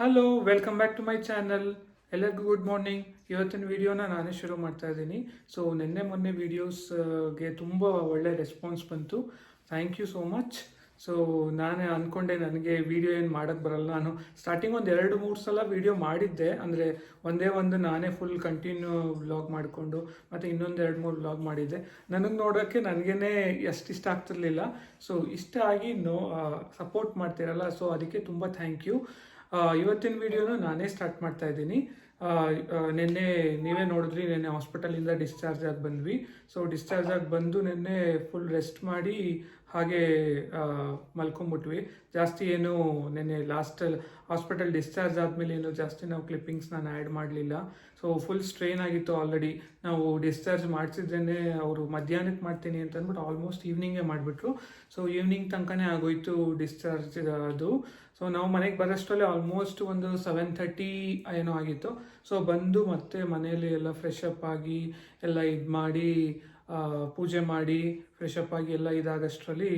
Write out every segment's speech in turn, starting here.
Hello welcome back to my channel ಎಲ್ಲರಿಗೂ good morning ಇವತ್ತಿನ ವಿಡಿಯೋನ ನಾನೇ ಶುರು ಮಾಡ್ತಾ ಇದ್ದೀನಿ. ಸೊ ನಿನ್ನೆ ಮೊನ್ನೆ ವೀಡಿಯೋಸ್ಗೆ ತುಂಬ ಒಳ್ಳೆ ರೆಸ್ಪಾನ್ಸ್ ಬಂತು. Thank you so much so ನಾನೇ ಅಂದ್ಕೊಂಡೆ ನನಗೆ ವಿಡಿಯೋ ಏನು ಮಾಡೋಕ್ಕೆ ಬರಲ್ಲ. ನಾನು ಸ್ಟಾರ್ಟಿಂಗ್ ಒಂದು ಎರಡು, ಮೂರು ಸಲ ವಿಡಿಯೋ ಮಾಡಿದ್ದೆ. ಅಂದರೆ ಒಂದೇ ಒಂದು ನಾನೇ ಫುಲ್ ಕಂಟಿನ್ಯೂ ವ್ಲಾಗ್ ಮಾಡಿಕೊಂಡು, ಮತ್ತು ಇನ್ನೊಂದು ಎರಡು, ಮೂರು ವ್ಲಾಗ್ ಮಾಡಿದ್ದೆ. ನನಗೆ ನೋಡೋಕ್ಕೆ ನನಗೇ ಎಷ್ಟು ಇಷ್ಟ ಆಗ್ತಿರ್ಲಿಲ್ಲ. ಸೊ ಇಷ್ಟ ಆಗಿ ನೋ ಸಪೋರ್ಟ್ ಮಾಡ್ತೀರಲ್ಲ. ಸೊ ಅದಕ್ಕೆ ತುಂಬ ಥ್ಯಾಂಕ್ ಯು ಇವತ್ತಿನ ವಿಡಿಯೋನ ನಾನೇ ಸ್ಟಾರ್ಟ್ ಮಾಡ್ತಾ ಇದ್ದೀನಿ. ನಿನ್ನೆ ನೀವೇ ನೋಡಿದ್ರಿ, ನಿನ್ನೆ ಹಾಸ್ಪಿಟಲಿಂದ ಡಿಸ್ಚಾರ್ಜ್ ಆಗಿ ಬಂದ್ವಿ. ಸೊ ಡಿಸ್ಚಾರ್ಜ್ ಆಗಿ ಬಂದು ನಿನ್ನೆ ಫುಲ್ ರೆಸ್ಟ್ ಮಾಡಿ ಹಾಗೆ ಮಲ್ಕೊಂಬಿಟ್ವಿ. ಜಾಸ್ತಿ ಏನು ನೆನ್ನೆ ಲಾಸ್ಟಲ್ಲಿ ಹಾಸ್ಪಿಟಲ್ ಡಿಸ್ಚಾರ್ಜ್ ಆದಮೇಲೆ ಏನು ಜಾಸ್ತಿ ನಾವು ಕ್ಲಿಪ್ಪಿಂಗ್ಸ್ ನಾನು ಆ್ಯಡ್ ಮಾಡಲಿಲ್ಲ. ಸೊ ಫುಲ್ ಸ್ಟ್ರೈನ್ ಆಗಿತ್ತು ಆಲ್ರೆಡಿ ನಾವು ಡಿಸ್ಚಾರ್ಜ್ ಮಾಡಿಸಿದ್ರೇ ಅವರು ಮಧ್ಯಾಹ್ನಕ್ಕೆ ಮಾಡ್ತೀನಿ ಅಂತ ಅಂದ್ಬಿಟ್ಟು ಆಲ್ಮೋಸ್ಟ್ ಈವ್ನಿಂಗೇ ಮಾಡಿಬಿಟ್ರು. ಸೊ ಈವ್ನಿಂಗ್ ತನಕನೇ ಆಗೋಯ್ತು ಡಿಸ್ಚಾರ್ಜ್ ಅದು. ಸೊ ನಾವು ಮನೆಗೆ ಬರೋಷ್ಟರಲ್ಲಿ ಆಲ್ಮೋಸ್ಟ್ ಒಂದು ಸೆವೆನ್ ಥರ್ಟಿ ಏನೋ ಆಗಿತ್ತು. ಸೊ ಬಂದು ಮತ್ತೆ ಮನೆಯಲ್ಲಿ ಎಲ್ಲ ಫ್ರೆಶ್ ಅಪ್ ಆಗಿ ಎಲ್ಲ ಇದು ಮಾಡಿ ಪೂಜೆ ಮಾಡಿ ಫ್ರೆಶ್ ಅಪ್ ಆಗಿ ಎಲ್ಲ ಇದಾಗಷ್ಟರಲ್ಲಿ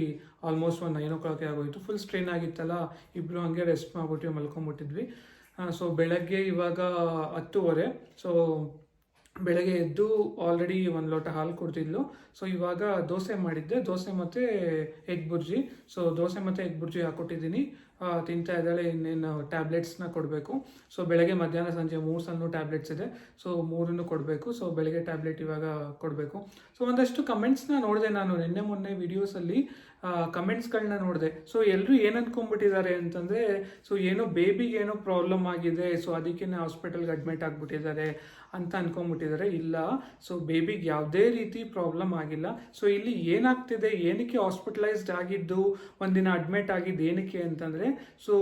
ಆಲ್ಮೋಸ್ಟ್ ಒಂದು ನೈನ್ ಓ ಕ್ಲಾಕ್ ಆಗೋಯ್ತು. ಫುಲ್ ಸ್ಟ್ರೈನ್ ಆಗಿತ್ತಲ್ಲ ಇಬ್ಬರು ಹಂಗೆ ರೆಸ್ಟ್ ಮಾಡ್ಬಿಟ್ಟು ಮಲ್ಕೊಂಬಿಟ್ಟಿದ್ವಿ. ಸೊ ಬೆಳಗ್ಗೆ ಇವಾಗ ಹತ್ತುವರೆ ಸೊ ಬೆಳಗ್ಗೆ ಎದ್ದು ಆಲ್ರೆಡಿ ಒಂದು ಲೋಟ ಹಾಲು ಕೊಡ್ತಿದ್ಲು ಸೊ ಇವಾಗ ದೋಸೆ ಮಾಡಿದ್ದೆ. ದೋಸೆ ಮತ್ತು ಎಗ್ ಬುರ್ಜಿ ಸೊ ದೋಸೆ ಮತ್ತು ಎಗ್ ಬುರ್ಜಿ ಹಾಕ್ಕೊಟ್ಟಿದ್ದೀನಿ ತಿಂತಾ ಇದ್ದಾಳೆ, ಇನ್ನೇನು ಟ್ಯಾಬ್ಲೆಟ್ಸ್ನ ಕೊಡಬೇಕು. ಸೊ ಬೆಳಗ್ಗೆ ಮಧ್ಯಾಹ್ನ ಸಂಜೆ ಮೂರು ಸಲ ಟ್ಯಾಬ್ಲೆಟ್ಸ್ ಇದೆ. ಸೊ ಮೂರನ್ನು ಕೊಡಬೇಕು. ಸೊ ಬೆಳಗ್ಗೆ ಟ್ಯಾಬ್ಲೆಟ್ ಇವಾಗ ಕೊಡಬೇಕು. ಸೊ ಒಂದಷ್ಟು ಕಮೆಂಟ್ಸ್ನ ನೋಡಿದೆ ನಾನು. ನಿನ್ನೆ, ಮೊನ್ನೆ ವಿಡಿಯೋಸಲ್ಲಿ ಕಮೆಂಟ್ಸ್ಗಳನ್ನ ನೋಡಿದೆ. ಸೊ ಎಲ್ಲರೂ ಏನು ಅಂದ್ಕೊಂಡ್ಬಿಟ್ಟಿದ್ದಾರೆ ಅಂತಂದರೆ ಸೊ ಏನೋ ಬೇಬಿಗೆ ಏನೋ ಪ್ರಾಬ್ಲಮ್ ಆಗಿದೆ ಸೊ ಅದಕ್ಕೆ ಹಾಸ್ಪಿಟಲ್ಗೆ ಅಡ್ಮಿಟ್ ಆಗಿಬಿಟ್ಟಿದ್ದಾರೆ ಅಂತ ಅನ್ಕೊಂಡ್ಬಿಟ್ಟಿದ್ದಾರೆ. ಇಲ್ಲ ಸೊ ಬೇಬಿಗೆ ಯಾವುದೇ ರೀತಿ ಪ್ರಾಬ್ಲಮ್ ಆಗಿಲ್ಲ. ಸೊ ಇಲ್ಲಿ ಏನಾಗ್ತಿದೆ, ಏನಕ್ಕೆ ಹಾಸ್ಪಿಟಲೈಸ್ಡ್ ಆಗಿದ್ದು, ಒಂದಿನ ಅಡ್ಮಿಟ್ ಆಗಿದ್ದು ಏನಕ್ಕೆ ಅಂತಂದರೆ ಸೊ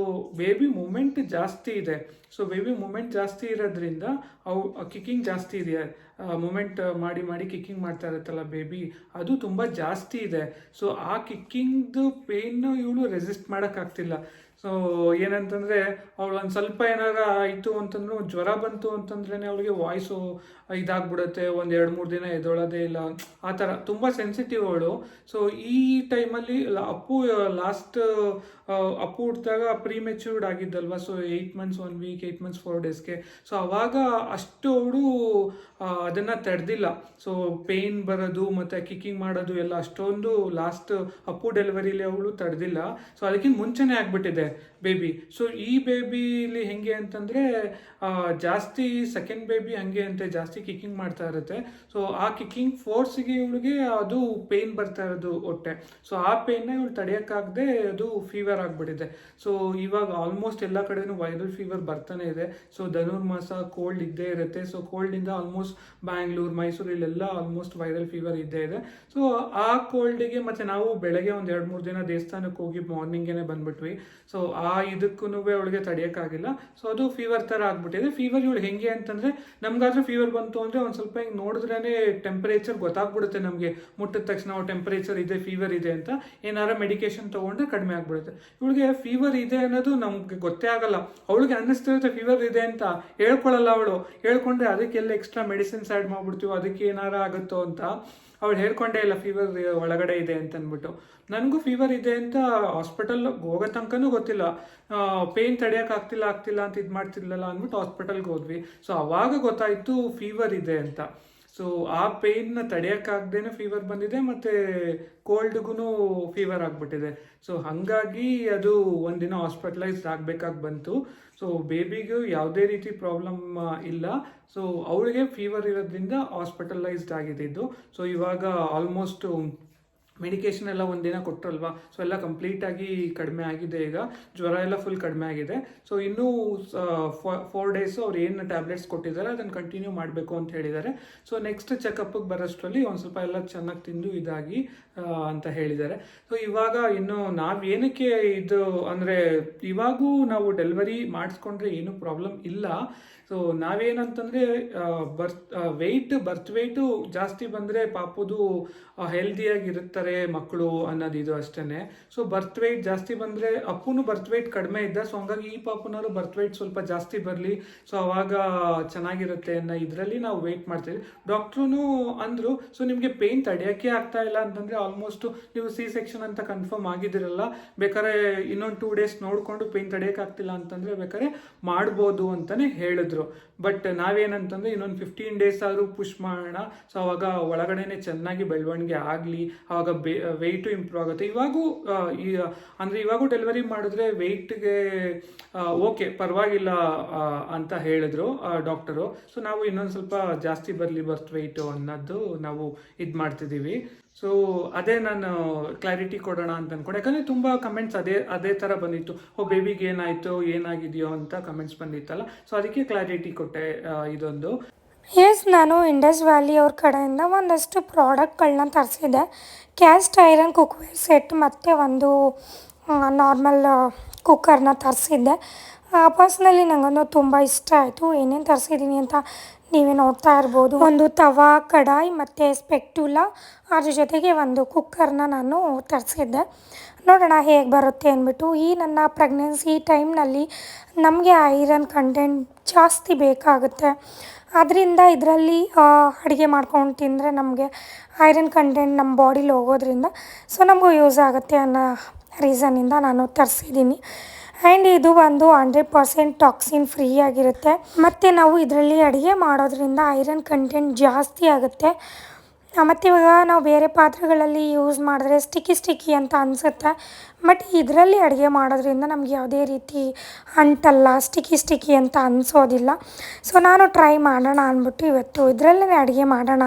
ಬೇಬಿ ಮೂಮೆಂಟ್ ಜಾಸ್ತಿ ಇದೆ. ಸೊ ಬೇಬಿ ಮೂಮೆಂಟ್ ಜಾಸ್ತಿ ಇರೋದ್ರಿಂದ ಅವು ಕಿಕ್ಕಿಂಗ್ ಜಾಸ್ತಿ ಇದೆ. ಮೂಮೆಂಟ್ ಮಾಡಿ ಮಾಡಿ ಕಿಕ್ಕಿಂಗ್ ಮಾಡ್ತಾ ಇರುತ್ತಲ್ಲ ಬೇಬಿ ಅದು ತುಂಬ ಜಾಸ್ತಿ ಇದೆ. ಸೊ ಆ ಕಿಕ್ಕಿಂಗ್ದು ಪೇಯ್ನು ಇವಳು ರೆಸಿಸ್ಟ್ ಮಾಡೋಕ್ಕಾಗ್ತಿಲ್ಲ. ಸೊ ಏನಂತಂದರೆ ಅವಳು ಒಂದು ಸ್ವಲ್ಪ ಏನಾರ ಆಯಿತು ಅಂತಂದ್ರೆ, ಜ್ವರ ಬಂತು ಅಂತಂದ್ರೇ ಅವಳಿಗೆ ವಾಯ್ಸು ಇದಾಗ್ಬಿಡುತ್ತೆ, ಒಂದು ಎರಡು ಮೂರು ದಿನ ಎದೊಳೋದೇ ಇಲ್ಲ. ಆ ಥರ ತುಂಬ ಸೆನ್ಸಿಟಿವ್ ಅವಳು. ಸೊ ಈ ಟೈಮಲ್ಲಿ ಅಪ್ಪು ಲಾಸ್ಟ್ ಅಪ್ಪು ಹುಟ್ಟಿದಾಗ pre matured ಆಗಿದ್ದಲ್ವ so eight months one week eight months four ಡೇಸ್ಗೆ ಸೊ ಅವಾಗ ಅಷ್ಟು ಅವಳು ಅದನ್ನು ತಡೆದಿಲ್ಲ. ಸೊ ಪೇಯ್ನ್ ಬರೋದು ಮತ್ತು ಕಿಕ್ಕಿಂಗ್ ಮಾಡೋದು ಎಲ್ಲ ಅಷ್ಟೊಂದು ಲಾಸ್ಟ್ ಅಪ್ಪು ಡೆಲಿವರಿಲಿ ಅವಳು ತಡೆದಿಲ್ಲ. ಸೊ ಅದಕ್ಕಿಂತ ಮುಂಚೆನೇ ಆಗ್ಬಿಟ್ಟಿದೆ. ಬೇಬಿ ಸೊ ಈ ಬೇಬಿಲಿ ಹೆಂಗೆ ಅಂತಂದರೆ ಜಾಸ್ತಿ ಸೆಕೆಂಡ್ ಬೇಬಿ ಹಂಗೆ ಅಂತೆ, ಜಾಸ್ತಿ ಕಿಕ್ಕಿಂಗ್ ಮಾಡ್ತಾ ಇರುತ್ತೆ. ಸೊ ಆ ಕಿಕ್ಕಿಂಗ್ ಫೋರ್ಸ್ಗೆ ಇವಳಿಗೆ ಅದು ಪೇಯ್ನ್ ಬರ್ತಾ ಇರೋದು ಹೊಟ್ಟೆ. ಸೊ ಆ ಪೇಯ್ನ ಇವಳು ತಡೆಯೋಕ್ಕಾಗದೆ ಅದು ಫೀವರ್ ಆಗಿಬಿಟ್ಟಿದೆ. ಸೊ ಇವಾಗ ಆಲ್ಮೋಸ್ಟ್ ಎಲ್ಲ ಕಡೆನೂ ವೈರಲ್ ಫೀವರ್ ಬರ್ತಾನೆ ಇದೆ. ಸೊ ಧನುರ್ಮಾಸ ಕೋಲ್ಡ್ ಇದ್ದೇ ಇರುತ್ತೆ. ಸೊ ಕೋಲ್ಡಿಂದ ಆಲ್ಮೋಸ್ಟ್ ಬ್ಯಾಂಗ್ಳೂರು ಮೈಸೂರು ಇಲ್ಲೆಲ್ಲ ಆಲ್ಮೋಸ್ಟ್ ವೈರಲ್ ಫೀವರ್ ಇದ್ದೇ ಇದೆ. ಸೊ ಆ ಕೋಲ್ಡಿಗೆ ಮತ್ತೆ ನಾವು ಬೆಳಗ್ಗೆ ಒಂದು ಎರಡು ಮೂರು ದಿನ ದೇವಸ್ಥಾನಕ್ಕೆ ಹೋಗಿ ಮಾರ್ನಿಂಗೇನೆ ಬಂದ್ಬಿಟ್ವಿ. ಸೊ ಆ ಇದಕ್ಕೂ ಅವಳಿಗೆ ತಡೆಯೋಕ್ಕಾಗಿಲ್ಲ. ಸೊ ಅದು ಫೀವರ್ ಥರ ಆಗ್ಬಿಟ್ಟಿದೆ. ಫೀವರ್ ಇವಳು ಹೆಂಗೆ ಅಂತಂದರೆ ನಮಗಾದ್ರೂ ಫೀವರ್ ಬಂತು ಅಂದರೆ ಒಂದು ಸ್ವಲ್ಪ ಹಿಂಗೆ ನೋಡಿದ್ರೇ ಟೆಂಪರೇಚರ್ ಗೊತ್ತಾಗ್ಬಿಡುತ್ತೆ ನಮಗೆ. ಮುಟ್ಟಿದ ತಕ್ಷಣ ಟೆಂಪರೇಚರ್ ಇದೆ ಫೀವರ್ ಇದೆ ಅಂತ. ಏನಾರ ಮೆಡಿಕೇಶನ್ ತೊಗೊಂಡ್ರೆ ಕಡಿಮೆ ಆಗ್ಬಿಡುತ್ತೆ. ಇವಳಿಗೆ ಫೀವರ್ ಇದೆ ಅನ್ನೋದು ನಮಗೆ ಗೊತ್ತೇ ಆಗಲ್ಲ. ಅವಳಿಗೆ ಅನ್ನಿಸ್ತಿರುತ್ತೆ ಫೀವರ್ ಇದೆ ಅಂತ. ಹೇಳ್ಕೊಳ್ಳಲ್ಲ ಅವಳು. ಹೇಳ್ಕೊಂಡ್ರೆ ಅದಕ್ಕೆಲ್ಲ ಎಕ್ಸ್ಟ್ರಾ ಮೆಡಿಸಿನ್ಸ್ ಆ್ಯಡ್ ಮಾಡಿಬಿಡ್ತೀವೋ, ಅದಕ್ಕೆ ಏನಾರ ಆಗುತ್ತೋ ಅಂತ. ಅವಳು ಹೇಳ್ಕೊಂಡೇ, ಇಲ್ಲ ಫೀವರ್ ಒಳಗಡೆ ಇದೆ ಅಂತ ಅಂದ್ಬಿಟ್ಟು ನನಗೂ ಫೀವರ್ ಇದೆ ಅಂತ ಹಾಸ್ಪಿಟಲ್ ಹೋಗೋ ತನಕನೂ ಗೊತ್ತಿಲ್ಲ. ಪೇಯ್ನ್ ತಡೆಯೋಕೆ ಆಗ್ತಿಲ್ಲ ಆಗ್ತಿಲ್ಲ ಅಂತ ಇದು ಮಾಡ್ತಿರ್ಲಿಲ್ಲ ಅಂದ್ಬಿಟ್ಟು ಹಾಸ್ಪಿಟಲ್ಗೆ ಹೋದ್ವಿ. ಸೊ ಅವಾಗ ಗೊತ್ತಾಯಿತು ಫೀವರ್ ಇದೆ ಅಂತ. ಸೊ ಆ ಪೇಯ್ನ ತಡೆಯೋಕ್ಕಾಗ್ದೇನೆ ಫೀವರ್ ಬಂದಿದೆ ಮತ್ತು ಕೋಲ್ಡ್ಗೂ ಫೀವರ್ ಆಗಿಬಿಟ್ಟಿದೆ. ಸೊ ಹಾಗಾಗಿ ಅದು ಒಂದಿನ ಹಾಸ್ಪಿಟಲೈಸ್ಡ್ ಆಗಬೇಕಾಗಿ ಬಂತು. ಸೊ ಬೇಬಿಗೂ ಯಾವುದೇ ರೀತಿ ಪ್ರಾಬ್ಲಮ್ ಇಲ್ಲ. ಸೊ ಅವಳಿಗೆ ಫೀವರ್ ಇರೋದ್ರಿಂದ ಹಾಸ್ಪಿಟಲೈಸ್ಡ್ ಆಗಿದ್ದು. ಸೊ ಇವಾಗ ಆಲ್ಮೋಸ್ಟ್ ಮೆಡಿಕೇಶನ್ ಎಲ್ಲ ಒಂದಿನ ಕೊಟ್ಟರಲ್ವಾ ಸೊ ಎಲ್ಲ ಕಂಪ್ಲೀಟಾಗಿ ಕಡಿಮೆ ಆಗಿದೆ ಈಗ. ಜ್ವರ ಎಲ್ಲ ಫುಲ್ ಕಡಿಮೆ ಆಗಿದೆ. ಸೊ ಇನ್ನೂ ಫೋರ್ ಡೇಸು ಅವ್ರು ಏನು ಟ್ಯಾಬ್ಲೆಟ್ಸ್ ಕೊಟ್ಟಿದ್ದಾರೆ, ಅದನ್ನು ಕಂಟಿನ್ಯೂ ಮಾಡಬೇಕು ಅಂತ ಹೇಳಿದ್ದಾರೆ. ಸೊ ನೆಕ್ಸ್ಟ್ ಚೆಕಪ್ಗೆ ಬರೋಷ್ಟರಲ್ಲಿ ಒಂದು ಸ್ವಲ್ಪ ಎಲ್ಲ ಚೆನ್ನಾಗಿ ತಿಂದು ಇದಾಗಿ ಅಂತ ಹೇಳಿದ್ದಾರೆ. ಸೊ ಇವಾಗ ಇನ್ನು ನಾವು ಏನಕ್ಕೆ ಇದು ಅಂದರೆ ಇವಾಗೂ ನಾವು ಡೆಲಿವರಿ ಮಾಡಿಸ್ಕೊಂಡ್ರೆ ಏನೂ ಪ್ರಾಬ್ಲಮ್ ಇಲ್ಲ. ಸೊ ನಾವೇನಂತಂದರೆ ಬರ್ತ್ ವೆಯ್ಟ್ ಬರ್ತ್ ವೆಯ್ಟು ಜಾಸ್ತಿ ಬಂದರೆ ಪಾಪದು ಹೆಲ್ದಿಯಾಗಿರುತ್ತಾರೆ ಮಕ್ಕಳು ಅನ್ನೋದು ಇದು ಅಷ್ಟೇ ಸೊ ಬರ್ತ್ ವೆಯ್ಟ್ ಜಾಸ್ತಿ ಬಂದರೆ ಅಪ್ಪುನು ಬರ್ತ್ ವೆಯ್ಟ್ ಕಡಿಮೆ ಇದ್ದ. ಸೊ ಹಂಗಾಗಿ ಈ ಪಾಪುನವರು ಬರ್ತ್ ವೆಯ್ಟ್ ಸ್ವಲ್ಪ ಜಾಸ್ತಿ ಬರಲಿ. ಸೊ ಅವಾಗ ಚೆನ್ನಾಗಿರುತ್ತೆ ಅನ್ನೋ ಇದರಲ್ಲಿ ನಾವು ವೆಯ್ಟ್ ಮಾಡ್ತೀವಿ ಡಾಕ್ಟ್ರೂ ಅಂದರು ಸೊ ನಿಮಗೆ ಪೇಯ್ನ್ ತಡೆಯೋಕ್ಕೆ ಆಗ್ತಾ ಇಲ್ಲ. ಅಂತಂದರೆ ಆಲ್ಮೋಸ್ಟ್ ನೀವು ಸಿ ಸೆಕ್ಷನ್ ಅಂತ ಕನ್ಫರ್ಮ್ ಆಗಿದ್ದೀರಲ್ಲ, ಬೇಕಾದ್ರೆ ಇನ್ನೊಂದು ಟೂ ಡೇಸ್ ನೋಡಿಕೊಂಡು ಪೇನ್ ತಡೆಯೋಕ್ಕಾಗ್ತಿಲ್ಲ ಅಂತಂದರೆ ಬೇಕಾದ್ರೆ ಮಾಡ್ಬೋದು ಅಂತಲೇ ಹೇಳಿದ್ರು. ಬಟ್ ನಾವೇನಂತಂದರೆ ಇನ್ನೊಂದು ಫಿಫ್ಟೀನ್ ಡೇಸ್ ಆದರೂ ಪುಷ್ ಮಾಡೋಣ. ಸೊ ಅವಾಗ ಒಳಗಡೆನೆ ಚೆನ್ನಾಗಿ ಬೆಳವಣಿಗೆ ಆಗಲಿ ಆವಾಗ ಬೇ ವೆಯ್ಟು ಇಂಪ್ರೂವ್ ಆಗುತ್ತೆ. ಇವಾಗೂ ಈ, ಅಂದರೆ ಇವಾಗೂ ಡೆಲಿವರಿ ಮಾಡಿದ್ರೆ ವೆಯ್ಟ್ಗೆ ಓಕೆ ಪರವಾಗಿಲ್ಲ ಅಂತ ಹೇಳಿದ್ರು ಡಾಕ್ಟರು ಸೊ ನಾವು ಇನ್ನೊಂದು ಸ್ವಲ್ಪ ಜಾಸ್ತಿ ಬರಲಿ ಬಸ್ಟ್ ವೆಯ್ಟು ಅನ್ನೋದು ನಾವು ಇದು ಮಾಡ್ತಿದ್ದೀವಿ ಸೊ ಅದೇ ನಾನು ಕ್ಲಾರಿಟಿ ಕೊಡೋಣ ಅಂತ ಅನ್ಕೊಂಡೆ. ಯಾಕಂದರೆ ತುಂಬ ಕಮೆಂಟ್ಸ್ ಅದೇ ಅದೇ ಥರ ಬಂದಿತ್ತು. ಓ ಬೇಬಿಗೆ ಏನಾಯಿತು, ಏನಾಗಿದೆಯೋ ಅಂತ ಕಮೆಂಟ್ಸ್ ಬಂದಿತ್ತಲ್ಲ. ಸೊ ಅದಕ್ಕೆ ಕ್ಲಾರಿಟಿ ಕೊಟ್ಟೆ ಇದೊಂದು. ಎಸ್ ನಾನು ಇಂಡಸ್ ವ್ಯಾಲಿ ಅವ್ರ ಕಡೆಯಿಂದ ಒಂದಷ್ಟು ಪ್ರಾಡಕ್ಟ್ಗಳನ್ನ ತರಿಸಿದೆ ಕ್ಯಾಸ್ಟ್ ಐರನ್ ಕುಕ್ವೇರ್ ಸೆಟ್ ಮತ್ತು ಒಂದು ನಾರ್ಮಲ್ ಕುಕ್ಕರ್ನ ತರಿಸಿದ್ದೆ. ಪರ್ಸ್ನಲಿ ನನಗೊಂದು ತುಂಬ ಇಷ್ಟ ಆಯಿತು. ಏನೇನು ತರಿಸಿದ್ದೀನಿ ಅಂತ ನೀವೇ ನೋಡ್ತಾ ಇರ್ಬೋದು. ಒಂದು ತವಾ, ಕಡಾಯಿ ಮತ್ತು ಸ್ಪೆಕ್ಟುಲ ಅದ್ರ ಜೊತೆಗೆ ಒಂದು ಕುಕ್ಕರ್ನ ನಾನು ತರಿಸಿದ್ದೆ. ನೋಡೋಣ ಹೇಗೆ ಬರುತ್ತೆ ಅಂದ್ಬಿಟ್ಟು. ಈ ನನ್ನ ಪ್ರೆಗ್ನೆನ್ಸಿ ಟೈಮ್ನಲ್ಲಿ ನಮಗೆ ಐರನ್ ಕಂಟೆಂಟ್ ಜಾಸ್ತಿ ಬೇಕಾಗುತ್ತೆ. ಅದರಿಂದ ಇದರಲ್ಲಿ ಅಡುಗೆ ಮಾಡ್ಕೊಂಡು ತಿಂದರೆ ನಮಗೆ ಐರನ್ ಕಂಟೆಂಟ್ ನಮ್ಮ ಬಾಡಿಲಿ ಹೋಗೋದ್ರಿಂದ ಸೊ ನಮಗೂ ಯೂಸ್ ಆಗುತ್ತೆ ಅನ್ನೋ ರೀಸನ್ನಿಂದ ನಾನು ತರಿಸಿದ್ದೀನಿ. ಆ್ಯಂಡ್ ಇದು ಒಂದು ಹಂಡ್ರೆಡ್ ಪರ್ಸೆಂಟ್ ಟಾಕ್ಸಿನ್ ಫ್ರೀ ಆಗಿರುತ್ತೆ. ಮತ್ತು ನಾವು ಇದರಲ್ಲಿ ಅಡುಗೆ ಮಾಡೋದ್ರಿಂದ ಐರನ್ ಕಂಟೆಂಟ್ ಜಾಸ್ತಿ ಆಗುತ್ತೆ. ಮತ್ತು ಇವಾಗ ನಾವು ಬೇರೆ ಪಾತ್ರೆಗಳಲ್ಲಿ ಯೂಸ್ ಮಾಡಿದ್ರೆ ಸ್ಟಿಕ್ಕಿ ಸ್ಟಿಕ್ಕಿ ಅಂತ ಅನಿಸುತ್ತೆ. ಬಟ್ ಇದರಲ್ಲಿ ಅಡುಗೆ ಮಾಡೋದ್ರಿಂದ ನಮ್ಗೆ ಯಾವುದೇ ರೀತಿ ಅಂಟಲ್ಲ ಸ್ಟಿಕ್ಕಿ ಸ್ಟಿಕ್ಕಿ ಅಂತ ಅನಿಸೋದಿಲ್ಲ. ಸೊ ನಾನು ಟ್ರೈ ಮಾಡೋಣ ಅಂದ್ಬಿಟ್ಟು ಇವತ್ತು ಇದರಲ್ಲೇ ಅಡುಗೆ ಮಾಡೋಣ.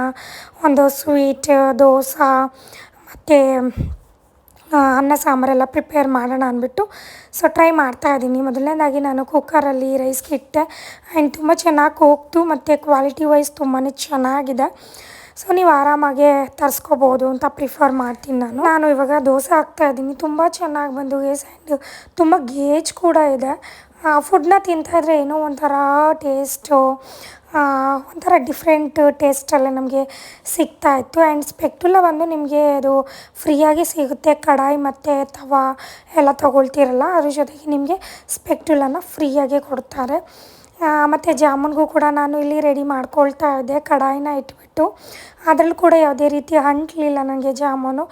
ಒಂದು ಸ್ವೀಟ್ ದೋಸೆ, ಮತ್ತು ಅನ್ನ ಸಾಂಬಾರೆಲ್ಲ ಪ್ರಿಪೇರ್ ಮಾಡೋಣ ಅಂದ್ಬಿಟ್ಟು. ಸೊ ಟ್ರೈ ಮಾಡ್ತಾ ಇದ್ದೀನಿ. ಮೊದಲನೇದಾಗಿ ನಾನು ಕುಕ್ಕರಲ್ಲಿ ರೈಸ್ಗೆ ಇಟ್ಟೆ. ಆ್ಯಂಡ್ ತುಂಬ ಚೆನ್ನಾಗಿ ಹೋಗ್ತು ಮತ್ತು ಕ್ವಾಲಿಟಿ ವೈಸ್ ತುಂಬಾ ಚೆನ್ನಾಗಿದೆ. ಸೊ ನೀವು ಆರಾಮಾಗೆ ತರಿಸ್ಕೋಬೋದು ಅಂತ ಪ್ರಿಫರ್ ಮಾಡ್ತೀನಿ ನಾನು. ನಾನು ಇವಾಗ ದೋಸೆ ಹಾಕ್ತಾ ಇದ್ದೀನಿ. ತುಂಬ ಚೆನ್ನಾಗಿ ಬಂದು ಗೇಸ್ ಆ್ಯಂಡ್ ತುಂಬ ಗೇಜ್ ಕೂಡ ಇದೆ. ಫುಡ್ನ ತಿಂತಾಯಿದ್ರೆ ಏನೋ ಒಂಥರ ಟೇಸ್ಟು ಒಂಥರ ಡಿಫ್ರೆಂಟ್ ಟೇಸ್ಟಲ್ಲೇ ನಮಗೆ ಸಿಗ್ತಾ ಇತ್ತು. ಆ್ಯಂಡ್ ಸ್ಪೆಕ್ಟುಲ ಬಂದು ನಿಮಗೆ ಅದು ಫ್ರೀಯಾಗಿ ಸಿಗುತ್ತೆ. ಕಡಾಯಿ ಮತ್ತು ತವಾ ಎಲ್ಲ ತೊಗೊಳ್ತಿರಲ್ಲ, ಅದ್ರ ಜೊತೆಗೆ ನಿಮಗೆ ಸ್ಪೆಕ್ಟುಲನ ಫ್ರೀಯಾಗೆ ಕೊಡ್ತಾರೆ. ಮತ್ತು ಜಾಮೂನ್ಗೂ ಕೂಡ ನಾನು ಇಲ್ಲಿ ರೆಡಿ ಮಾಡ್ಕೊಳ್ತಾ ಇದ್ದೆ, ಕಡಾಯಿನ ಇಟ್ಬಿಟ್ಟು. ಅದರಲ್ಲೂ ಕೂಡ ಯಾವುದೇ ರೀತಿ ಅಂಟಲಿಲ್ಲ ನನಗೆ ಜಾಮೂನು.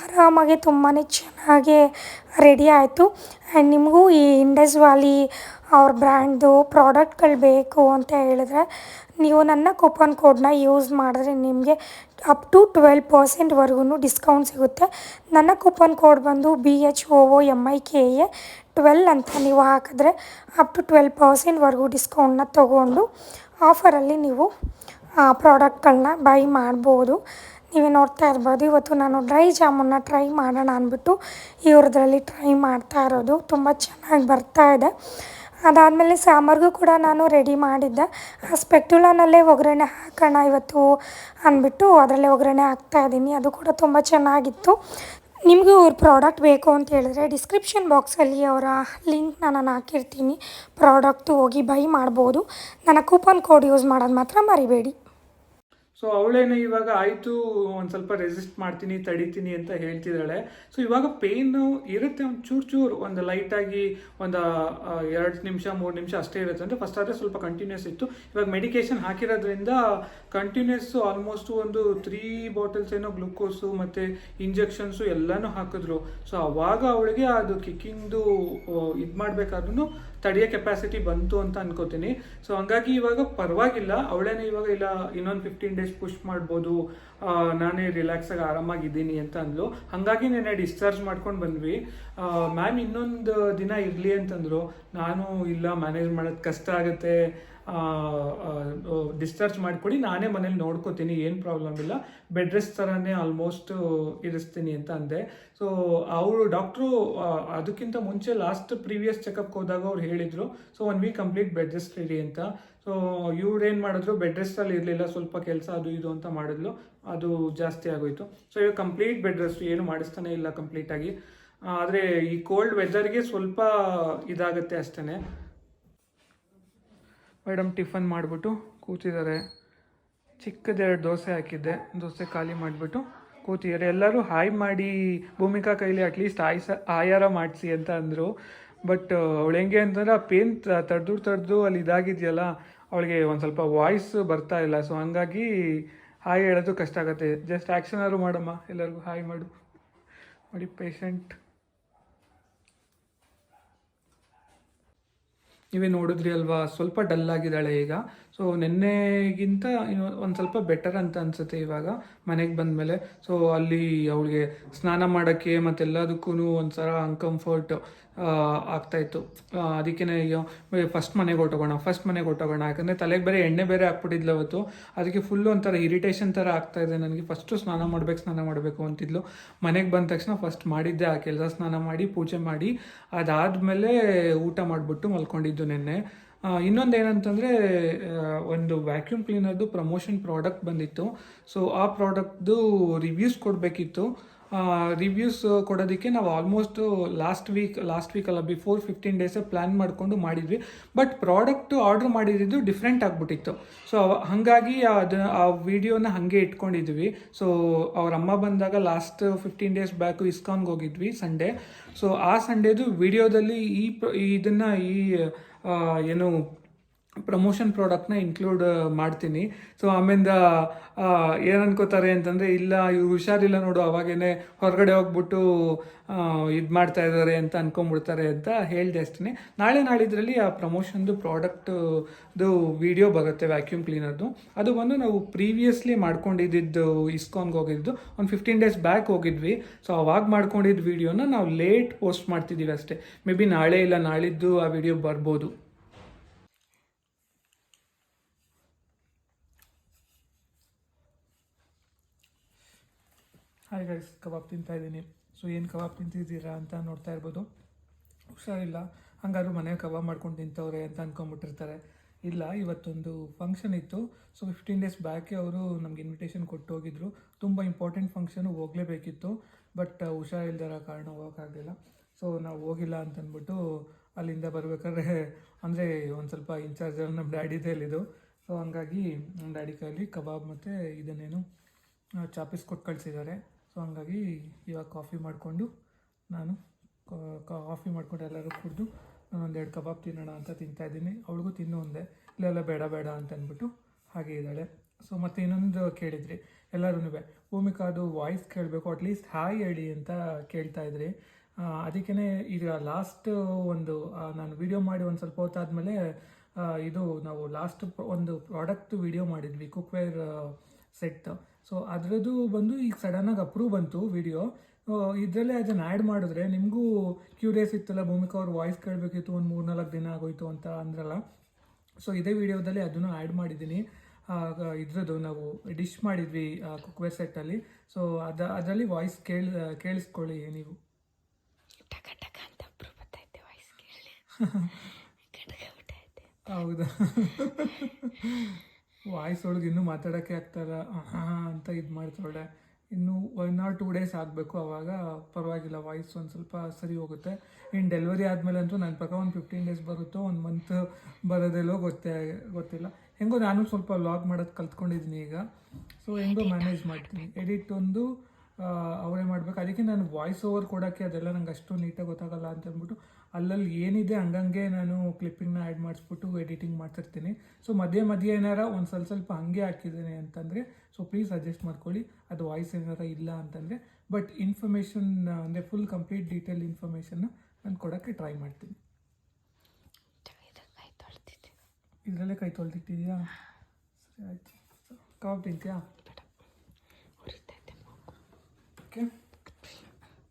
ಆರಾಮಾಗಿ ತುಂಬಾ ಚೆನ್ನಾಗಿ ರೆಡಿ ಆಯಿತು. ಆ್ಯಂಡ್ ನಿಮಗೂ ಈ ಇಂಡಸ್ ವ್ಯಾಲಿ ಅವ್ರ ಬ್ರ್ಯಾಂಡ್ದು ಪ್ರಾಡಕ್ಟ್ಗಳು ಬೇಕು ಅಂತ ಹೇಳಿದ್ರೆ, ನೀವು ನನ್ನ ಕೂಪನ್ ಕೋಡ್ನ ಯೂಸ್ ಮಾಡಿದ್ರೆ ನಿಮಗೆ ಅಪ್ ಟು ಟ್ವೆಲ್ ಪರ್ಸೆಂಟ್ವರೆಗೂ ಡಿಸ್ಕೌಂಟ್ ಸಿಗುತ್ತೆ. ನನ್ನ ಕೂಪನ್ ಕೋಡ್ ಬಂದು B H O O M I K A twelve ಅಂತ ನೀವು ಹಾಕಿದ್ರೆ ಅಪ್ ಟು ಟ್ವೆಲ್ ಪರ್ಸೆಂಟ್ವರೆಗೂ ಡಿಸ್ಕೌಂಟ್ನ ತೊಗೊಂಡು ಆಫರಲ್ಲಿ ನೀವು ಪ್ರಾಡಕ್ಟ್ಗಳನ್ನ ಬೈ ಮಾಡ್ಬೋದು. ನೀವೇ ನೋಡ್ತಾ ಇರ್ಬೋದು, ಇವತ್ತು ನಾನು ಡ್ರೈ ಜಾಮೂನ್ನ ಟ್ರೈ ಮಾಡೋಣ ಅಂದ್ಬಿಟ್ಟು ಇವ್ರದ್ರಲ್ಲಿ ಟ್ರೈ ಮಾಡ್ತಾ ಇರೋದು. ತುಂಬ ಚೆನ್ನಾಗಿ ಬರ್ತಾ ಇದೆ. ಅದಾದಮೇಲೆ ಸಾಂಬಾರ್ಗೂ ಕೂಡ ನಾನು ರೆಡಿ ಮಾಡಿದ್ದೆ. ಆ ಸ್ಪೆಕ್ಟುಲನಲ್ಲೇ ಒಗ್ಗರಣೆ ಹಾಕೋಣ ಇವತ್ತು ಅಂದ್ಬಿಟ್ಟು ಅದರಲ್ಲೇ ಒಗ್ಗರಣೆ ಹಾಕ್ತಾ ಇದ್ದೀನಿ. ಅದು ಕೂಡ ತುಂಬ ಚೆನ್ನಾಗಿತ್ತು. ನಿಮಗೂ ಅವ್ರ ಪ್ರಾಡಕ್ಟ್ ಬೇಕು ಅಂತ ಹೇಳಿದ್ರೆ ಡಿಸ್ಕ್ರಿಪ್ಷನ್ ಬಾಕ್ಸಲ್ಲಿ ಅವರ ಲಿಂಕ್ನ ನಾನು ಹಾಕಿರ್ತೀನಿ. ಪ್ರಾಡಕ್ಟು ಹೋಗಿ ಬೈ ಮಾಡ್ಬೋದು. ನನ್ನ ಕೂಪನ್ ಕೋಡ್ ಯೂಸ್ ಮಾಡೋದು ಮಾತ್ರ ಮರಿಬೇಡಿ. ಸೊ ಅವಳೇನು ಇವಾಗ ಆಯಿತು, ಒಂದು ಸ್ವಲ್ಪ ರೆಸಿಸ್ಟ್ ಮಾಡ್ತೀನಿ, ತಡಿತೀನಿ ಅಂತ ಹೇಳ್ತಿದ್ದಾಳೆ. ಸೊ ಇವಾಗ ಪೇಯ್ನು ಇರುತ್ತೆ ಒಂದು ಚೂರು ಚೂರು, ಒಂದು ಲೈಟಾಗಿ ಒಂದು ಎರಡು ನಿಮಿಷ, ಮೂರು ನಿಮಿಷ ಅಷ್ಟೇ ಇರುತ್ತೆ. ಅಂದರೆ ಫಸ್ಟ್ ಆದರೆ ಸ್ವಲ್ಪ ಕಂಟಿನ್ಯೂಸ್ ಇತ್ತು. ಇವಾಗ ಮೆಡಿಕೇಶನ್ ಹಾಕಿರೋದ್ರಿಂದ ಕಂಟಿನ್ಯೂಸ್ ಆಲ್ಮೋಸ್ಟ್ ಒಂದು ತ್ರೀ ಬಾಟಲ್ಸ್ ಏನೋ ಗ್ಲುಕೋಸು ಮತ್ತು ಇಂಜೆಕ್ಷನ್ಸು ಎಲ್ಲನೂ ಹಾಕಿದ್ರು. ಸೊ ಅವಾಗ ಅವಳಿಗೆ ಅದು ಕಿಕ್ಕಿಂಗ್ದು ಇದು ಮಾಡಬೇಕಾದ್ರೂ ತಡೆಯೋ ಕೆಪಾಸಿಟಿ ಬಂತು ಅಂತ ಅನ್ಕೋತೀನಿ. ಸೊ ಹಂಗಾಗಿ ಇವಾಗ ಪರವಾಗಿಲ್ಲ. ಅವಳೇನೆ ಇವಾಗ ಇಲ್ಲ, ಇನ್ನೊಂದು ಫಿಫ್ಟೀನ್ ಡೇಸ್ ಪುಷ್ ಮಾಡ್ಬೋದು. ನಾನೇ ರಿಲ್ಯಾಕ್ಸ್ ಆಗಿ ಆರಾಮಾಗಿದ್ದೀನಿ ಅಂತ ಅಂದ್ಲು. ಹಾಗಾಗಿ ನೆನ್ನೆ ಡಿಸ್ಚಾರ್ಜ್ ಮಾಡ್ಕೊಂಡು ಬಂದ್ವಿ. ಮ್ಯಾಮ್ ಇನ್ನೊಂದು ದಿನ ಇರಲಿ ಅಂತಂದರು. ನಾನು ಇಲ್ಲ ಮ್ಯಾನೇಜ್ ಮಾಡೋದು ಕಷ್ಟ ಆಗುತ್ತೆ. ಡಿಸ್ಚಾರ್ಜ್ ಮಾಡಿಕೊಡಿ, ನಾನೇ ಮನೇಲಿ ನೋಡ್ಕೋತೀನಿ, ಏನು ಪ್ರಾಬ್ಲಮ್ ಇಲ್ಲ. ಬೆಡ್ ರೆಸ್ಟ್ ಥರನೇ ಆಲ್ಮೋಸ್ಟ್ ಇರಿಸ್ತೀನಿ ಅಂತ ಅಂದೆ. ಸೊ ಅವರು ಡಾಕ್ಟ್ರು ಅದಕ್ಕಿಂತ ಮುಂಚೆ ಲಾಸ್ಟ್ ಪ್ರೀವಿಯಸ್ ಚೆಕಪ್ಗೆ ಹೋದಾಗ ಅವ್ರು ಹೇಳಿದರು. So one week complete bed rest ಇರಿ ಅಂತ. ಸೊ ಇವ್ರು ಏನು ಮಾಡಿದ್ರು ಬೆಡ್ ರೆಸ್ಟಲ್ಲಿ ಇರಲಿಲ್ಲ, ಸ್ವಲ್ಪ ಕೆಲಸ ಅದು ಇದು ಅಂತ ಮಾಡಿದ್ಲು. ಅದು ಜಾಸ್ತಿ ಆಗೋಯಿತು. ಸೊ ಇವಾಗ ಕಂಪ್ಲೀಟ್ ಬೆಡ್ ರೆಸ್ಟ್ ಏನು ಮಾಡಿಸ್ತಾನೆ ಇಲ್ಲ ಕಂಪ್ಲೀಟಾಗಿ ಆದರೆ ಈ ಕೋಲ್ಡ್ ವೆದರ್ಗೆ ಸ್ವಲ್ಪ ಇದಾಗುತ್ತೆ ಅಷ್ಟೇ ಮೇಡಮ್ ಟಿಫನ್ ಮಾಡಿಬಿಟ್ಟು ಕೂತಿದ್ದಾರೆ. ಚಿಕ್ಕದೆರಡು ದೋಸೆ ಹಾಕಿದ್ದೆ. ದೋಸೆ ಖಾಲಿ ಮಾಡಿಬಿಟ್ಟು ಕೂತಿದ್ದಾರೆ. ಎಲ್ಲರೂ ಹಾಯ್ ಮಾಡಿ ಭೂಮಿಕಾ ಕೈಲಿ ಅಟ್ಲೀಸ್ಟ್ ಆಯ್ಸ ಆಯಾರ ಮಾಡಿಸಿ ಅಂತ ಅಂದರು. ಬಟ್ ಅವಳು ಹೆಂಗೆ ಅಂತಂದ್ರೆ ಆ ಪೇನ್ ತಡೆದು ತಡೆದು ಅಲ್ಲಿ ಇದಾಗಿದೆಯಲ್ಲ, ಅವಳಿಗೆ ಒಂದು ಸ್ವಲ್ಪ ವಾಯ್ಸ್ ಬರ್ತಾ ಇಲ್ಲ. ಸೊ ಹಂಗಾಗಿ ಹಾಯ್ ಹೇಳೋದು ಕಷ್ಟ ಆಗುತ್ತೆ. ಜಸ್ಟ್ ಆ್ಯಕ್ಷನ್ ಆದರೂ ಮಾಡಮ್ಮ. ಎಲ್ಲರಿಗೂ ಹಾಯ್ ಮಾಡು. ನೋಡಿ ಪೇಷಂಟ್ ನೀವೇ ನೋಡಿದ್ರಿ ಅಲ್ವಾ? ಸ್ವಲ್ಪ ಡಲ್ ಆಗಿದ್ದಾಳೆ ಈಗ. ಸೊ ನಿನ್ನೆಗಿಂತ ಒಂದು ಸ್ವಲ್ಪ ಬೆಟರ್ ಅಂತ ಅನಿಸುತ್ತೆ ಇವಾಗ, ಮನೆಗೆ ಬಂದಮೇಲೆ. ಸೊ ಅಲ್ಲಿ ಅವಳಿಗೆ ಸ್ನಾನ ಮಾಡೋಕ್ಕೆ ಮತ್ತೆಲ್ಲದಕ್ಕೂ ಒಂಥರ ಅನ್ಕಂಫರ್ಟ್ ಆಗ್ತಾಯಿತ್ತು. ಅದಕ್ಕೆ ಅಯ್ಯೋ ಫಸ್ಟ್ ಮನೆಗೆ ಹೊಟ್ಟೋಗೋಣ ಫಸ್ಟ್ ಮನೆಗೆ ಹೊಟ್ಟೋಗೋಣ ಯಾಕಂದರೆ ತಲೆಗೆ ಬೇರೆ ಎಣ್ಣೆ ಬೇರೆ ಹಾಕ್ಬಿಟ್ಟಿದ್ಲು ಅವತ್ತು. ಅದಕ್ಕೆ ಫುಲ್ಲು ಒಂಥರ ಇರಿಟೇಷನ್ ಥರ ಆಗ್ತಾ ಇದೆ ನನಗೆ. ಫಸ್ಟು ಸ್ನಾನ ಮಾಡಬೇಕು ಸ್ನಾನ ಮಾಡಬೇಕು ಅಂತಿದ್ಲು. ಮನೆಗೆ ಬಂದ ತಕ್ಷಣ ಫಸ್ಟ್ ಮಾಡಿದ್ದೆ ಆ ಕೆಲಸ. ಸ್ನಾನ ಮಾಡಿ, ಪೂಜೆ ಮಾಡಿ. ಅದಾದಮೇಲೆ ಊಟ ಮಾಡಿಬಿಟ್ಟು ಮಲ್ಕೊಂಡಿದ್ದು ನಿನ್ನೆ. ಇನ್ನೊಂದು ಏನಂತಂದರೆ ಒಂದು ವ್ಯಾಕ್ಯೂಮ್ ಕ್ಲೀನರ್ದು ಪ್ರಮೋಷನ್ ಪ್ರಾಡಕ್ಟ್ ಬಂದಿತ್ತು. ಸೊ ಆ ಪ್ರಾಡಕ್ಟ್ದು ರಿವ್ಯೂಸ್ ಕೊಡಬೇಕಿತ್ತು. ರಿವ್ಯೂಸ್ ಕೊಡೋದಕ್ಕೆ ನಾವು ಆಲ್ಮೋಸ್ಟ್ ಲಾಸ್ಟ್ ವೀಕ್ ಲಾಸ್ಟ್ ವೀಕಲ್ಲ ಬಿಫೋರ್ ಫಿಫ್ಟೀನ್ ಡೇಸೇ ಪ್ಲ್ಯಾನ್ ಮಾಡಿಕೊಂಡು ಮಾಡಿದ್ವಿ. ಬಟ್ ಪ್ರಾಡಕ್ಟ್ ಆರ್ಡ್ರ್ ಮಾಡಿದ್ದು ಡಿಫ್ರೆಂಟ್ ಆಗಿಬಿಟ್ಟಿತ್ತು. ಸೊ ಹಾಗಾಗಿ ಅದು, ಆ ವಿಡಿಯೋನ ಹಾಗೆ ಇಟ್ಕೊಂಡಿದ್ವಿ. ಸೊ ಅವ್ರ ಅಮ್ಮ ಬಂದಾಗ ಲಾಸ್ಟ್ ಫಿಫ್ಟೀನ್ ಡೇಸ್ ಬ್ಯಾಕು ಇಸ್ಕಾನ್ಗೆ ಹೋಗಿದ್ವಿ ಸಂಡೇ. ಸೊ ಆ ಸಂಡೇದು ವಿಡಿಯೋದಲ್ಲಿ ಈ, ಇದನ್ನು ಈ ಏನು ಪ್ರಮೋಷನ್ ಪ್ರಾಡಕ್ಟ್ನ ಇನ್ಕ್ಲೂಡ್ ಮಾಡ್ತೀನಿ. ಸೊ ಆಮೇಲೆ ಏನು ಅನ್ಕೋತಾರೆ ಅಂತಂದರೆ, ಇಲ್ಲ, ಇವ್ರು ಹುಷಾರಿಲ್ಲ ನೋಡು, ಅವಾಗೇನೆ ಹೊರಗಡೆ ಹೋಗ್ಬಿಟ್ಟು ಇದು ಮಾಡ್ತಾ ಇದ್ದಾರೆ ಅಂತ ಅನ್ಕೊಂಬಿಡ್ತಾರೆ ಅಂತ ಹೇಳಿದೆ ಅಷ್ಟೇ ನಾಳೆ ನಾಳಿದ್ರಲ್ಲಿ ಆ ಪ್ರಮೋಷನ್ದು ಪ್ರಾಡಕ್ಟ್ದು ವಿಡಿಯೋ ಬರುತ್ತೆ ವ್ಯಾಕ್ಯೂಮ್ ಕ್ಲೀನರ್ದು ಅದು ಬಂದು ನಾವು ಪ್ರೀವಿಯಸ್ಲಿ ಮಾಡ್ಕೊಂಡಿದ್ದು ಇಸ್ಕಾನ್ಗೆ ಹೋಗಿದ್ದು, ಒಂದು ಫಿಫ್ಟೀನ್ ಡೇಸ್ ಬ್ಯಾಕ್ ಹೋಗಿದ್ವಿ. ಸೊ ಅವಾಗ ಮಾಡ್ಕೊಂಡಿದ್ದ ವಿಡಿಯೋನ ನಾವು ಲೇಟ್ ಪೋಸ್ಟ್ ಮಾಡ್ತಿದ್ದೀವಿ ಅಷ್ಟೇ. ಮೇ ಬಿ ನಾಳೆ ಇಲ್ಲ, ನಾಳಿದ್ದು ಆ ವಿಡಿಯೋ ಬರ್ಬೋದು. ಹಾಯ್ ಗೈಸ್ ಕಬಾಬ್ ತಿಂತಾ ಇದ್ದೀನಿ. ಸೊ ಏನು ಕಬಾಬ್ ತಿಂತಿದ್ದೀರಾ ಅಂತ ನೋಡ್ತಾ ಇರ್ಬೋದು. ಹುಷಾರಿಲ್ಲ. ಹಂಗಾದ್ರೂ ಮನೆ ಕಬಾಬ್ ಮಾಡ್ಕೊಂಡು ತಿಂತವ್ರೆ ಅಂತ ಅಂದ್ಕೊಂಬಿಟ್ಟಿರ್ತಾರೆ ಇಲ್ಲ, ಇವತ್ತೊಂದು ಫಂಕ್ಷನ್ ಇತ್ತು. ಸೊ ಫಿಫ್ಟೀನ್ ಡೇಸ್ ಬ್ಯಾಕೆ ಅವರು ನಮ್ಗೆ ಇನ್ವಿಟೇಷನ್ ಕೊಟ್ಟು ಹೋಗಿದ್ರು. ತುಂಬ ಇಂಪಾರ್ಟೆಂಟ್ ಫಂಕ್ಷನು ಹೋಗಲೇಬೇಕಿತ್ತು. ಬಟ್ ಹುಷಾರಿಲ್ದಿರೋ ಕಾರಣ ಹೋಗೋಕ್ಕಾಗಲಿಲ್ಲ. ಸೊ ನಾವು ಹೋಗಿಲ್ಲ ಅಂತಂದ್ಬಿಟ್ಟು ಅಲ್ಲಿಂದ ಬರಬೇಕಾದ್ರೆ ಅಂದರೆ ಒಂದು ಸ್ವಲ್ಪ ಇನ್ಚಾರ್ಜ್ ನಮ್ಮ ಡ್ಯಾಡಿದಲ್ಲಿದ್ದು ಸೊ ಹಂಗಾಗಿ ನಮ್ಮ ಡ್ಯಾಡಿ ಕೈಲಿ ಕಬಾಬ್ ಮತ್ತು ಇದನ್ನೇನು ಚಾಪಿಸ್ ಕೊಟ್ಟು ಕಳಿಸಿದ್ದಾರೆ. ಸೊ ಹಂಗಾಗಿ ಇವಾಗ ಕಾಫಿ ಮಾಡಿಕೊಂಡು ನಾನು ಕಾಫಿ ಮಾಡಿಕೊಂಡು ಎಲ್ಲರೂ ಕುಡಿದು ನಾನು ಒಂದೆರಡು ಕಬಾಬ್ ತಿನ್ನೋಣ ಅಂತ ತಿಂತಾ ಇದ್ದೀನಿ. ಅವಳಿಗೂ ತಿನ್ನು ಒಂದೇ. ಇಲ್ಲೆಲ್ಲ ಬೇಡ ಬೇಡ ಅಂತ ಅಂದ್ಬಿಟ್ಟು ಹಾಗೆ ಇದ್ದಾಳೆ. ಸೊ ಮತ್ತೆ ಇನ್ನೊಂದು ಕೇಳಿದ್ರಿ. ಎಲ್ಲರೂ ಭೂಮಿಕಾದು ವಾಯ್ಸ್ ಕೇಳಬೇಕು ಅಟ್ಲೀಸ್ಟ್ ಹಾಯ್ ಹೇಳಿ ಅಂತ ಕೇಳ್ತಾ ಇದ್ರಿ. ಅದಕ್ಕೇ ಈಗ ಲಾಸ್ಟ್ ಒಂದು ನಾನು ವಿಡಿಯೋ ಮಾಡಿ ಒಂದು ಸ್ವಲ್ಪ ಹೊತ್ತಾದಮೇಲೆ ಇದು ನಾವು ಲಾಸ್ಟ್ ಒಂದು ಪ್ರಾಡಕ್ಟ್ ವಿಡಿಯೋ ಮಾಡಿದ್ವಿ ಕುಕ್ವೇರ್ ಸೆಟ್ ಸೊ ಅದರದ್ದು ಬಂದು ಈಗ ಸಡನ್ನಾಗಿ ಅಪ್ರೂವ್ ಬಂತು ವಿಡಿಯೋ ಇದರಲ್ಲೇ ಅದನ್ನು ಆ್ಯಡ್ ಮಾಡಿದ್ರೆ ನಿಮಗೂ ಕ್ಯೂರಿಯಸ್ ಇತ್ತಲ್ಲ ಭೂಮಿಕಾ ಅವ್ರ ವಾಯ್ಸ್ ಕೇಳಬೇಕಿತ್ತು ಒಂದು ಮೂರು ನಾಲ್ಕು ದಿನ ಆಗೋಯ್ತು ಅಂತ ಅಂದ್ರಲ್ಲ. ಸೊ ಇದೇ ವಿಡಿಯೋದಲ್ಲಿ ಅದನ್ನು ಆ್ಯಡ್ ಮಾಡಿದ್ದೀನಿ. ಇದ್ರದ್ದು ನಾವು ಡಿಶ್ ಮಾಡಿದ್ವಿ ಕುಕ್ವೇರ್ ಸೆಟ್ಟಲ್ಲಿ ಸೊ ಅದ ಅದರಲ್ಲಿ ವಾಯ್ಸ್ ಕೇಳಿ ಕೇಳಿಸ್ಕೊಳ್ಳಿ ನೀವು. ಹೌದಾ? ವಾಯ್ಸ್ ಒಳಗೆ ಇನ್ನೂ ಮಾತಾಡೋಕ್ಕೆ ಆಗ್ತಾರ ಹಾಂ ಅಂತ ಇದು ಮಾಡ್ತಾಳೆ ಇನ್ನು ಒನ್ ಆರ್ ಟೂ ಡೇಸ್ ಆಗಬೇಕು ಆವಾಗ ಪರವಾಗಿಲ್ಲ ವಾಯ್ಸ್ ಒಂದು ಸ್ವಲ್ಪ ಸರಿ ಹೋಗುತ್ತೆ. ಇನ್ನು ಡೆಲಿವರಿ ಆದಮೇಲೆ ಅಂತೂ ನನ್ನ ಪ್ರಕಾರ ಒಂದು ಫಿಫ್ಟೀನ್ ಡೇಸ್ ಬರುತ್ತೋ ಒಂದು ಮಂತ್ ಬರೋದೆಲ್ಲೋ ಗೊತ್ತೇ ಗೊತ್ತಿಲ್ಲ. ಹೆಂಗೋ ನಾನು ಸ್ವಲ್ಪ ಲಾಗ್ ಮಾಡೋದು ಕಲ್ತ್ಕೊಂಡಿದ್ದೀನಿ ಈಗ. ಸೊ ಹೆಂಗೋ ಮ್ಯಾನೇಜ್ ಮಾಡ್ತೀನಿ. ಎಡಿಟ್ ಒಂದು ಅವರೇ ಮಾಡಬೇಕು. ಅದಕ್ಕೆ ನಾನು ವಾಯ್ಸ್ ಓವರ್ ಕೊಡೋಕ್ಕೆ ಅದೆಲ್ಲ ನಂಗೆ ಅಷ್ಟು ನೀಟಾಗಿ ಗೊತ್ತಾಗಲ್ಲ ಅಂತ ಅಂದ್ಬಿಟ್ಟು ಅಲ್ಲಲ್ಲಿ ಏನಿದೆ ಹಂಗಂಗೆ ನಾನು ಕ್ಲಿಪ್ಪಿಂಗ್ನ ಆ್ಯಡ್ ಮಾಡಿಸ್ಬಿಟ್ಟು ಎಡಿಟಿಂಗ್ ಮಾಡ್ತಿರ್ತೀನಿ. ಸೊ ಮಧ್ಯೆ ಮಧ್ಯೆ ಏನಾರ ಒಂದು ಸ್ವಲ್ಪ ಸ್ವಲ್ಪ ಹಂಗೆ ಹಾಕಿದ್ದೀನಿ ಅಂತಂದರೆ ಸೊ ಪ್ಲೀಸ್ ಅಡ್ಜಸ್ಟ್ ಮಾಡ್ಕೊಳ್ಳಿ. ಅದು ವಾಯ್ಸ್ ಏನಾರ ಇಲ್ಲ ಅಂತಂದರೆ ಬಟ್ ಇನ್ಫಾರ್ಮೇಷನ್ ಅಂದರೆ ಫುಲ್ ಕಂಪ್ಲೀಟ್ ಡೀಟೇಲ್ ಇನ್ಫಾರ್ಮೇಷನ್ನ ನಾನು ಕೊಡೋಕ್ಕೆ ಟ್ರೈ ಮಾಡ್ತೀನಿ. ಇದರಲ್ಲೇ ಕೈ ತೊಳ್ದಿಟ್ಟಿದ್ಯಾ? ಸರಿ ಆಯಿತು. ಕಬಾಬ್ ತಿಂತೀಯಾ? ಓಕೆ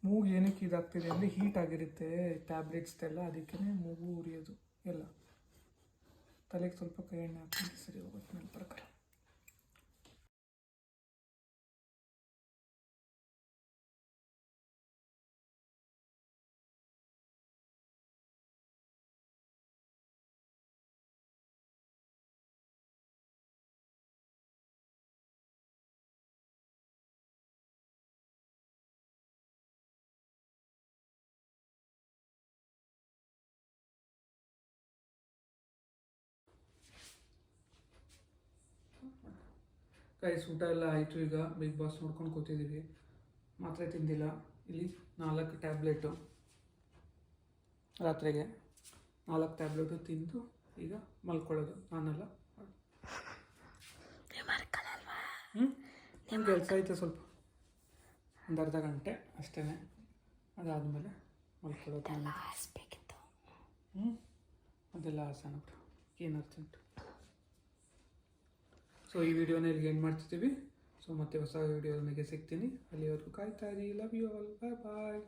ಮೂಗು ಏನಕ್ಕೆ ಇದಾಗ್ತಿದೆ ಅಂದರೆ ಹೀಟ್ ಆಗಿರುತ್ತೆ ಟ್ಯಾಬ್ಲೆಟ್ಸ್ ಎಲ್ಲ ಅದಕ್ಕೇ ಮೂಗು ಉರಿಯೋದು ಎಲ್ಲ. ತಲೆಗೆ ಸ್ವಲ್ಪ ಕೈ ಎಣ್ಣೆ ಹಾಕ್ತೀನಿ ಸರಿ ಹೋಗುತ್ತೆ ನನ್ನ ಪ್ರಕಾರ. ಗೈಸ್ ಊಟ ಎಲ್ಲ ಆಯಿತು ಈಗ ಬಿಗ್ ಬಾಸ್ ನೋಡ್ಕೊಂಡು ಕೂತಿದ್ದೀವಿ ಮಾತ್ರೆ ತಿಂದಿಲ್ಲ. ಇಲ್ಲಿ ನಾಲ್ಕು ಟ್ಯಾಬ್ಲೆಟು ರಾತ್ರಿಗೆ ನಾಲ್ಕು ಟ್ಯಾಬ್ಲೆಟು ತಿಂದು ಈಗ ಮಲ್ಕೊಳ್ಳೋದು. ನಾನೆಲ್ಲ. ಹ್ಞೂ ಕೆಲಸ ಐತೆ ಸ್ವಲ್ಪ. ಒಂದು ಅರ್ಧ ಗಂಟೆ ಅಷ್ಟೇ ಅದಾದಮೇಲೆ ಮಲ್ಕೊಳ್ಳೋದು. ಹ್ಞೂ ಅದೆಲ್ಲ ಆಸನ ಉಂಟು ಏನು ಅರ್ಜೆಂಟು? ಸೊ ಈ ವಿಡಿಯೋನ ಇಲ್ಲಿಗೆ ಏನು ಮಾಡ್ತಿದ್ದೀವಿ. ಸೊ ಮತ್ತೆ ಹೊಸ ವಿಡಿಯೋನಿಗೆ ಸಿಗ್ತೀನಿ. ಅಲ್ಲಿವರೆಗೂ ಕಾಯ್ತಾ ಇರಿ. Love you all bye bye